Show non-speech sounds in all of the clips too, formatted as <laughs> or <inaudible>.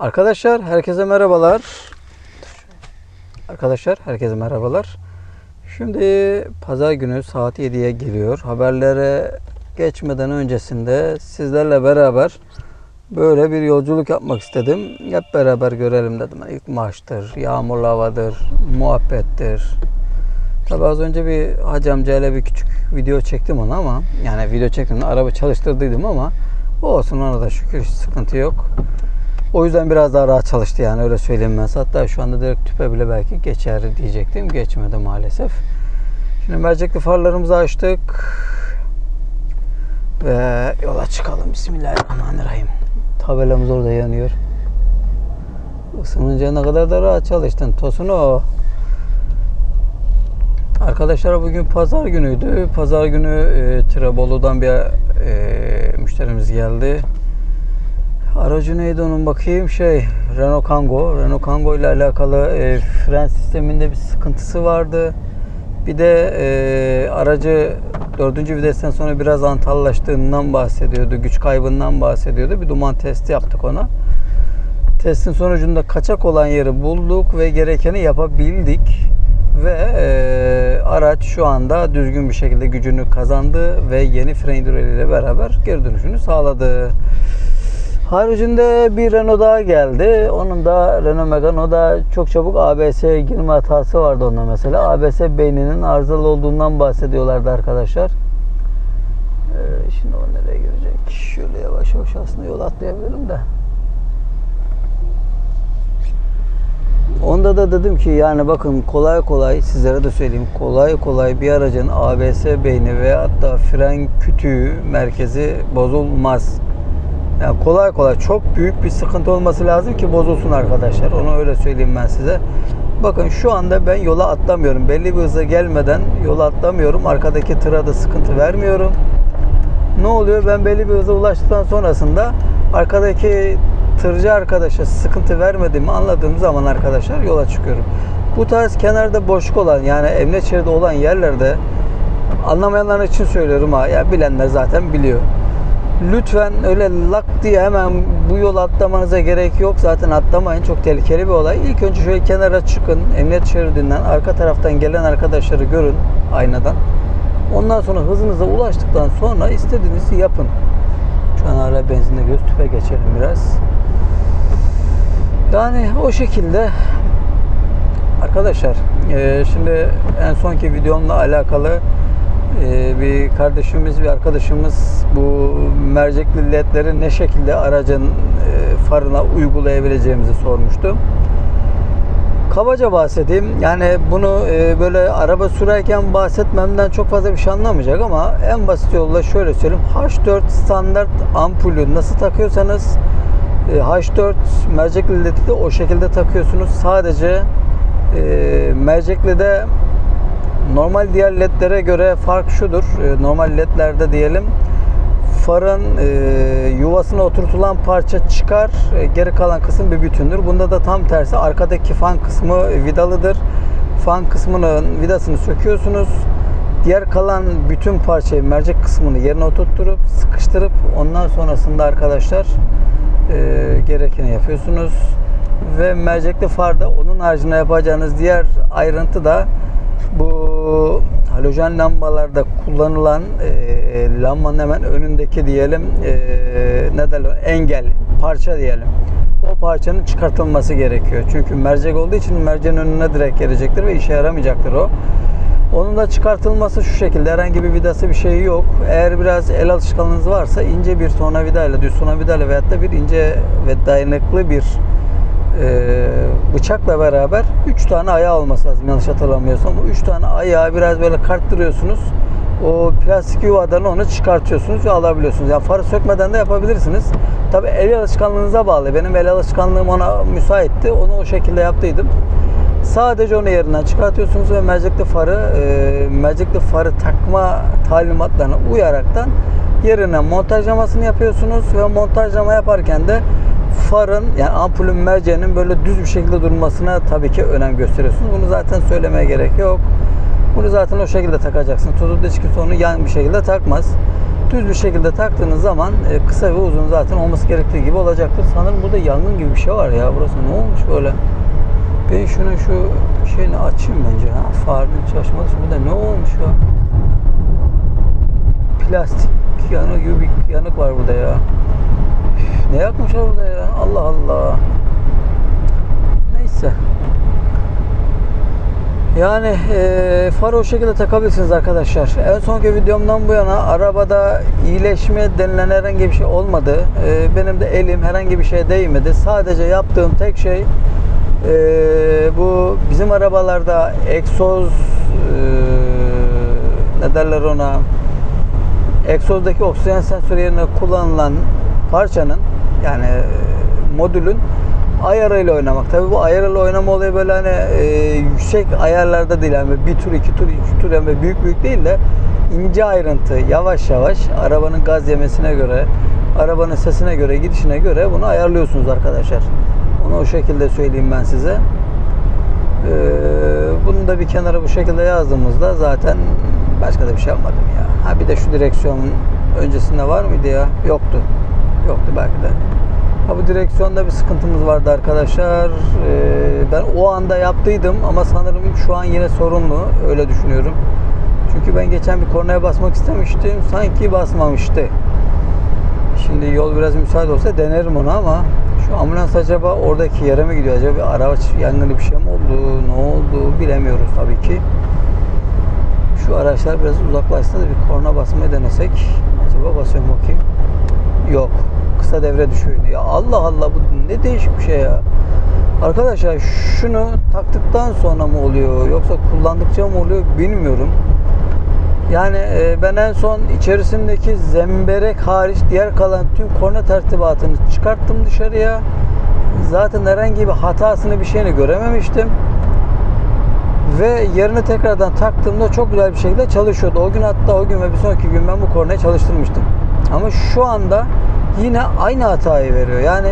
Arkadaşlar herkese merhabalar. Arkadaşlar herkese merhabalar. Şimdi pazar günü saat 7'ye geliyor. Haberlere geçmeden öncesinde sizlerle beraber böyle bir yolculuk yapmak istedim. Hep beraber görelim dedim. İlk maçtır, yağmurlu havadır, muhabbettir. Tabi az önce bir Hacı amcayla bir küçük video çektim ona ama yani video çektim araba çalıştırdıydım ama olsun ona da şükür hiç sıkıntı yok. O yüzden biraz daha rahat çalıştı yani öyle söyleyeyim ben. Hatta şu anda direkt tüpe bile belki geçer diyecektim. Geçmedi maalesef. Şimdi mercekli farlarımızı açtık. Ve yola çıkalım. Bismillahirrahmanirrahim. Tabelamız orada yanıyor. Isınınca ne kadar da rahat çalıştın. Tosunu o. Arkadaşlar bugün pazar günüydü. Pazar günü e, Tirebolu'dan bir e, müşterimiz geldi. Aracı neydi onun bakayım şey Renault Kangoo. Renault Kangoo ile alakalı e, fren sisteminde bir sıkıntısı vardı. Bir de e, aracı dördüncü vitesten sonra biraz antallaştığından bahsediyordu. Güç kaybından bahsediyordu. Bir duman testi yaptık ona. Testin sonucunda kaçak olan yeri bulduk ve gerekeni yapabildik. Ve e, araç şu anda düzgün bir şekilde gücünü kazandı ve yeni fren hidroliğiyle beraber geri dönüşünü sağladı. Haricinde bir Renault daha geldi. Onun da Renault Megano'da çok çabuk ABS girme hatası vardı onda mesela. ABS beyninin arızalı olduğundan bahsediyorlardı arkadaşlar. Ee, şimdi o nereye girecek? Şöyle yavaş yavaş aslında yol atlayabilirim de. Onda da dedim ki yani bakın kolay kolay sizlere de söyleyeyim kolay kolay bir aracın ABS beyni ve hatta fren kütüğü merkezi bozulmaz. Yani kolay kolay çok büyük bir sıkıntı olması lazım ki bozulsun arkadaşlar. Onu öyle söyleyeyim ben size. Bakın şu anda ben yola atlamıyorum. Belli bir hıza gelmeden yola atlamıyorum. Arkadaki tıra da sıkıntı vermiyorum. Ne oluyor? Ben belli bir hıza ulaştıktan sonrasında arkadaki tırcı arkadaşa sıkıntı vermediğimi anladığım zaman arkadaşlar yola çıkıyorum. Bu tarz kenarda boşluk olan yani emniyet şeridi olan yerlerde anlamayanlar için söylüyorum ha. Ya bilenler zaten biliyor. Lütfen öyle lak diye hemen bu yol atlamanıza gerek yok. Zaten atlamayın. Çok tehlikeli bir olay. İlk önce şöyle kenara çıkın. Emniyet şeridinden arka taraftan gelen arkadaşları görün aynadan. Ondan sonra hızınıza ulaştıktan sonra istediğinizi yapın. Şu an hala benzinde göz tüpe geçelim biraz. Yani o şekilde arkadaşlar şimdi en sonki videomla alakalı e, bir kardeşimiz bir arkadaşımız bu mercekli ledleri ne şekilde aracın e, farına uygulayabileceğimizi sormuştu. Kabaca bahsedeyim. Yani bunu e, böyle araba sürerken bahsetmemden çok fazla bir şey anlamayacak ama en basit yolla şöyle söyleyeyim. H4 standart ampulü nasıl takıyorsanız e, H4 mercekli ledi de o şekilde takıyorsunuz. Sadece e, mercekli de normal diğer ledlere göre fark şudur. E, normal ledlerde diyelim farın e, yuvasına oturtulan parça çıkar. e, geri kalan kısım bir bütündür. Bunda da tam tersi. Arkadaki fan kısmı vidalıdır. Fan kısmının vidasını söküyorsunuz. Diğer kalan bütün parçayı mercek kısmını yerine oturtturup sıkıştırıp ondan sonrasında arkadaşlar e, gerekeni yapıyorsunuz. Ve mercekli farda onun haricinde yapacağınız diğer ayrıntı da bu halojen lambalarda kullanılan e, lambanın hemen önündeki diyelim e, ne derler engel parça diyelim. O parçanın çıkartılması gerekiyor. Çünkü mercek olduğu için merceğin önüne direkt gelecektir ve işe yaramayacaktır o. Onun da çıkartılması şu şekilde herhangi bir vidası bir şey yok. Eğer biraz el alışkanlığınız varsa ince bir tornavida ile düz tornavida ile veyahut da bir ince ve dayanıklı bir e, bıçakla beraber 3 tane ayağı olması lazım yanlış hatırlamıyorsam. Bu 3 tane ayağı biraz böyle karttırıyorsunuz. O plastik yuvadan onu çıkartıyorsunuz ve alabiliyorsunuz. Yani farı sökmeden de yapabilirsiniz. Tabi el alışkanlığınıza bağlı. Benim el alışkanlığım ona müsaitti. Onu o şekilde yaptıydım. Sadece onu yerinden çıkartıyorsunuz ve mercekli farı e, mercekli farı takma talimatlarına uyaraktan yerine montajlamasını yapıyorsunuz ve montajlama yaparken de farın yani ampulün merceğinin böyle düz bir şekilde durmasına tabii ki önem gösteriyorsunuz. Bunu zaten söylemeye gerek yok. Bunu zaten o şekilde takacaksınız. Tutup da hiç kimse onu yan bir şekilde takmaz. düz bir şekilde taktığınız zaman e, kısa ve uzun zaten olması gerektiği gibi olacaktır. Sanırım burada yangın gibi bir şey var ya. Burası ne olmuş böyle? Ben şunu şu şeyini açayım bence. Ha, farın çalışması burada ne olmuş ya? Plastik yanık gibi bir yanık var burada ya. Ne yakmışlar burada ya? Allah Allah. Neyse. Yani e, farı o şekilde takabilirsiniz arkadaşlar. En sonki videomdan bu yana arabada iyileşme denilen herhangi bir şey olmadı. E, benim de elim herhangi bir şeye değmedi. Sadece yaptığım tek şey e, bu bizim arabalarda egzoz e, ne derler ona egzozdaki oksijen sensörü yerine kullanılan parçanın yani e, modülün ayarıyla oynamak. Tabi bu ayarıyla oynama olayı böyle hani e, yüksek ayarlarda değil. Yani bir tur, iki tur, üç tur yani büyük büyük değil de ince ayrıntı yavaş yavaş arabanın gaz yemesine göre, arabanın sesine göre, gidişine göre bunu ayarlıyorsunuz arkadaşlar. Onu o şekilde söyleyeyim ben size. Ee, bunu da bir kenara bu şekilde yazdığımızda zaten başka da bir şey yapmadım ya. Ha bir de şu direksiyonun öncesinde var mıydı ya? Yoktu. Yoktu belki de. Ha bu direksiyonda bir sıkıntımız vardı arkadaşlar. Ee, ben o anda yaptıydım ama sanırım şu an yine sorunlu. Öyle düşünüyorum. Çünkü ben geçen bir kornaya basmak istemiştim. Sanki basmamıştı. Şimdi yol biraz müsait olsa denerim onu ama şu ambulans acaba oradaki yere mi gidiyor? Acaba bir araç yangını bir şey mi oldu? Ne oldu? Bilemiyoruz tabii ki. Şu araçlar biraz uzaklaşsa da bir korna basmayı denesek. Acaba basıyor mu bakayım? Yok. Kısa devre düşüyor. yine. Ya Allah Allah bu ne değişik bir şey ya. Arkadaşlar şunu taktıktan sonra mı oluyor yoksa kullandıkça mı oluyor bilmiyorum. Yani e, ben en son içerisindeki zemberek hariç diğer kalan tüm korna tertibatını çıkarttım dışarıya. Zaten herhangi bir hatasını bir şeyini görememiştim. Ve yerine tekrardan taktığımda çok güzel bir şekilde çalışıyordu. O gün hatta o gün ve bir sonraki gün ben bu kornayı çalıştırmıştım. Ama şu anda yine aynı hatayı veriyor. Yani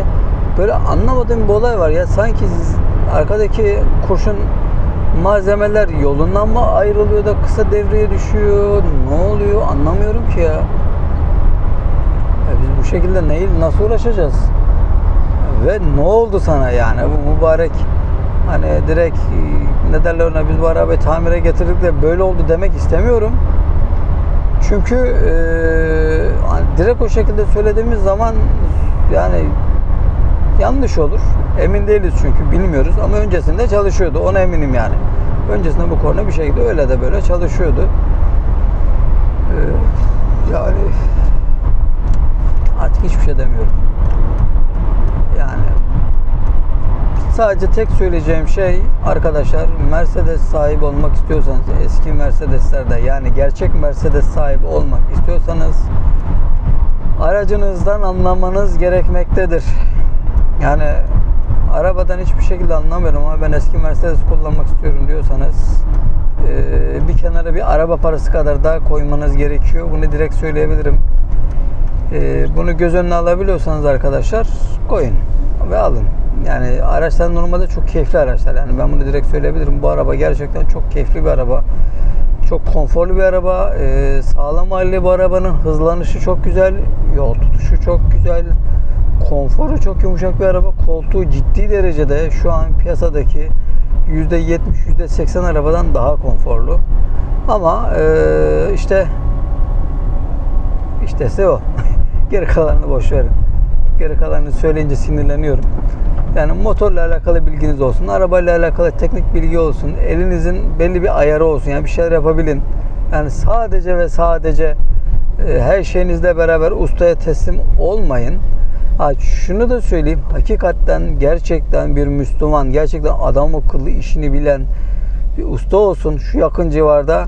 böyle anlamadığım bir olay var ya sanki arkadaki kurşun malzemeler yolundan mı ayrılıyor da kısa devreye düşüyor? Ne oluyor? Anlamıyorum ki ya. ya biz bu şekilde neyi nasıl uğraşacağız? Ve ne oldu sana yani bu mübarek hani direkt ne derler ona biz bu arabayı tamire getirdik de böyle oldu demek istemiyorum. Çünkü e, direkt o şekilde söylediğimiz zaman yani yanlış olur. Emin değiliz çünkü bilmiyoruz ama öncesinde çalışıyordu. Ona eminim yani. Öncesinde bu korna bir şekilde öyle de böyle çalışıyordu. Ee, yani artık hiçbir şey demiyorum. Yani sadece tek söyleyeceğim şey arkadaşlar Mercedes sahibi olmak istiyorsanız eski Mercedeslerde yani gerçek Mercedes sahibi olmak istiyorsanız aracınızdan anlamanız gerekmektedir. Yani arabadan hiçbir şekilde anlamıyorum ama ben eski Mercedes kullanmak istiyorum diyorsanız bir kenara bir araba parası kadar daha koymanız gerekiyor. Bunu direkt söyleyebilirim. Bunu göz önüne alabiliyorsanız arkadaşlar koyun ve alın. Yani araçlar normalde çok keyifli araçlar. Yani ben bunu direkt söyleyebilirim. Bu araba gerçekten çok keyifli bir araba. Çok konforlu bir araba. E, sağlam halli bu arabanın hızlanışı çok güzel. Yol tutuşu çok güzel. Konforu çok yumuşak bir araba. Koltuğu ciddi derecede şu an piyasadaki %70, %80 arabadan daha konforlu. Ama e, işte işte o. <laughs> Geri kalanını boş verin. Geri kalanını söyleyince sinirleniyorum. Yani motorla alakalı bilginiz olsun, arabayla alakalı teknik bilgi olsun, elinizin belli bir ayarı olsun. Yani bir şeyler yapabilin. Yani sadece ve sadece e, her şeyinizle beraber ustaya teslim olmayın. Ha, şunu da söyleyeyim. Hakikaten gerçekten bir Müslüman, gerçekten adam akıllı işini bilen bir usta olsun şu yakın civarda.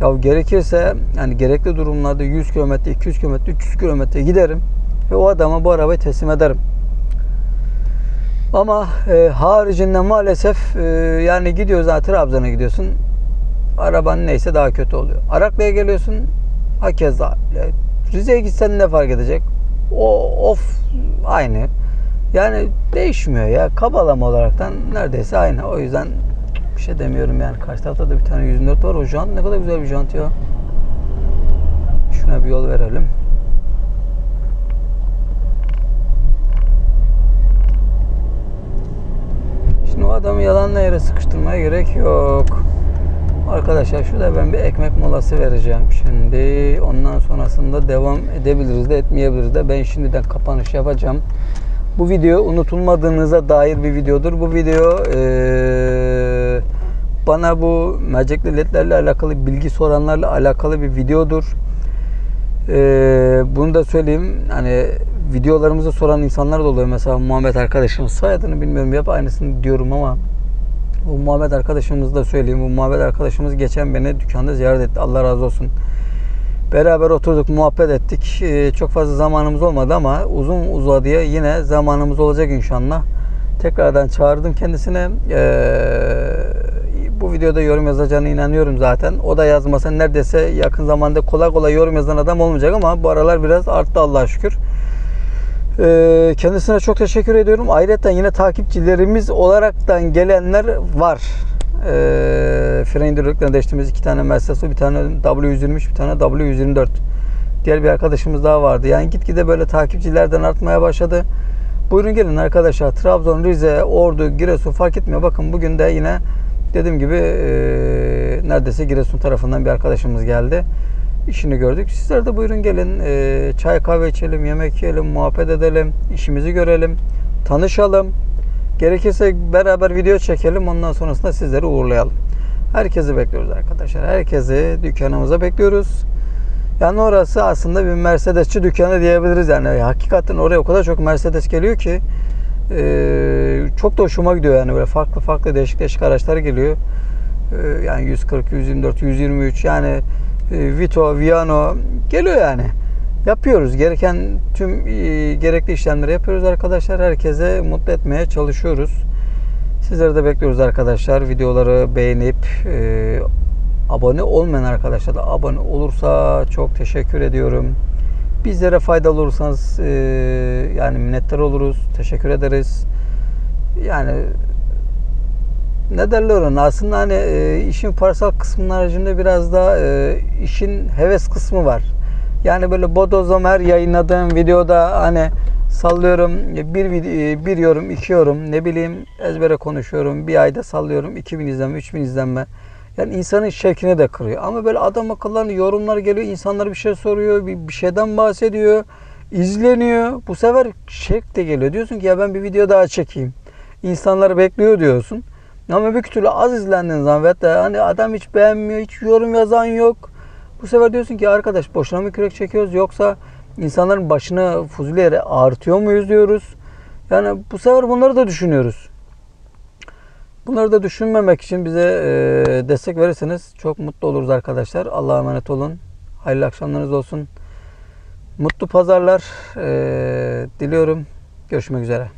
Ya gerekirse yani gerekli durumlarda 100 km, 200 km, 300 km giderim ve o adama bu arabayı teslim ederim. Ama e, haricinde maalesef e, yani gidiyoruz ha Trabzon'a gidiyorsun. Araban neyse daha kötü oluyor. Araklı'ya geliyorsun. Hakeza. Yani Rize'ye gitsen ne fark edecek? O of aynı. Yani değişmiyor ya. Kabalama olaraktan neredeyse aynı. O yüzden bir şey demiyorum yani. Karşı tarafta da bir tane 104 var. O jant ne kadar güzel bir jant ya. Şuna bir yol verelim. Adamı yalanla yere sıkıştırmaya gerek yok. Arkadaşlar şurada ben bir ekmek molası vereceğim şimdi. Ondan sonrasında devam edebiliriz de etmeyebiliriz de. Ben şimdiden kapanış yapacağım. Bu video unutulmadığınıza dair bir videodur. Bu video eee, bana bu mercekli ledlerle alakalı bilgi soranlarla alakalı bir videodur. Eee, bunu da söyleyeyim. Hani videolarımızı soran insanlar da oluyor. Mesela Muhammed arkadaşımız soyadını bilmiyorum. Hep aynısını diyorum ama bu Muhammed arkadaşımız da söyleyeyim. Bu Muhammed arkadaşımız geçen beni dükkanda ziyaret etti. Allah razı olsun. Beraber oturduk, muhabbet ettik. Ee, çok fazla zamanımız olmadı ama uzun uzadıya yine zamanımız olacak inşallah. Tekrardan çağırdım kendisine. Ee, bu videoda yorum yazacağına inanıyorum zaten. O da yazmasa neredeyse yakın zamanda kolay kolay yorum yazan adam olmayacak ama bu aralar biraz arttı Allah'a şükür. Ee, kendisine çok teşekkür ediyorum. Ayrıca yine takipçilerimiz olaraktan gelenler var. Ee, fren hidroliklerine değiştiğimiz iki tane Mercedes, bir tane W123, bir tane W124. Diğer bir arkadaşımız daha vardı. Yani gitgide böyle takipçilerden artmaya başladı. Buyurun gelin arkadaşlar. Trabzon, Rize, Ordu, Giresun fark etmiyor. Bakın bugün de yine dediğim gibi e, neredeyse Giresun tarafından bir arkadaşımız geldi. İşini gördük. Sizler de buyurun gelin. E, çay kahve içelim, yemek yiyelim, muhabbet edelim, işimizi görelim, tanışalım. Gerekirse beraber video çekelim. Ondan sonrasında sizleri uğurlayalım. Herkesi bekliyoruz arkadaşlar. Herkesi dükkanımıza bekliyoruz. Yani orası aslında bir Mercedesçi dükkanı diyebiliriz yani. Hakikaten oraya o kadar çok Mercedes geliyor ki e, çok da hoşuma gidiyor yani böyle farklı farklı değişik değişik araçlar geliyor. E, yani 140, 124, 123 yani Vito, Viano geliyor yani. Yapıyoruz. Gereken tüm e, gerekli işlemleri yapıyoruz arkadaşlar. Herkese mutlu etmeye çalışıyoruz. Sizleri de bekliyoruz arkadaşlar. Videoları beğenip e, abone olmayan arkadaşlar da abone olursa çok teşekkür ediyorum. Bizlere faydalı olursanız e, yani minnettar oluruz. Teşekkür ederiz. Yani ne derler ona aslında hani e, işin parasal kısmının haricinde biraz da e, işin heves kısmı var. Yani böyle bodozlama her yayınladığım videoda hani sallıyorum bir video, bir yorum, iki yorum ne bileyim ezbere konuşuyorum. Bir ayda sallıyorum 2000 izlenme, 3000 izlenme. Yani insanın şevkini de kırıyor. Ama böyle adam akıllarını yorumlar geliyor. insanlar bir şey soruyor. Bir, bir şeyden bahsediyor. izleniyor. Bu sefer şevk de geliyor. Diyorsun ki ya ben bir video daha çekeyim. İnsanlar bekliyor diyorsun. Ama bir türlü az izlendiğin zaman ve hatta hani adam hiç beğenmiyor, hiç yorum yazan yok. Bu sefer diyorsun ki arkadaş boşuna mı kürek çekiyoruz yoksa insanların başını fuzuli yere ağrıtıyor muyuz diyoruz. Yani bu sefer bunları da düşünüyoruz. Bunları da düşünmemek için bize e, destek verirseniz çok mutlu oluruz arkadaşlar. Allah'a emanet olun. Hayırlı akşamlarınız olsun. Mutlu pazarlar e, diliyorum. Görüşmek üzere.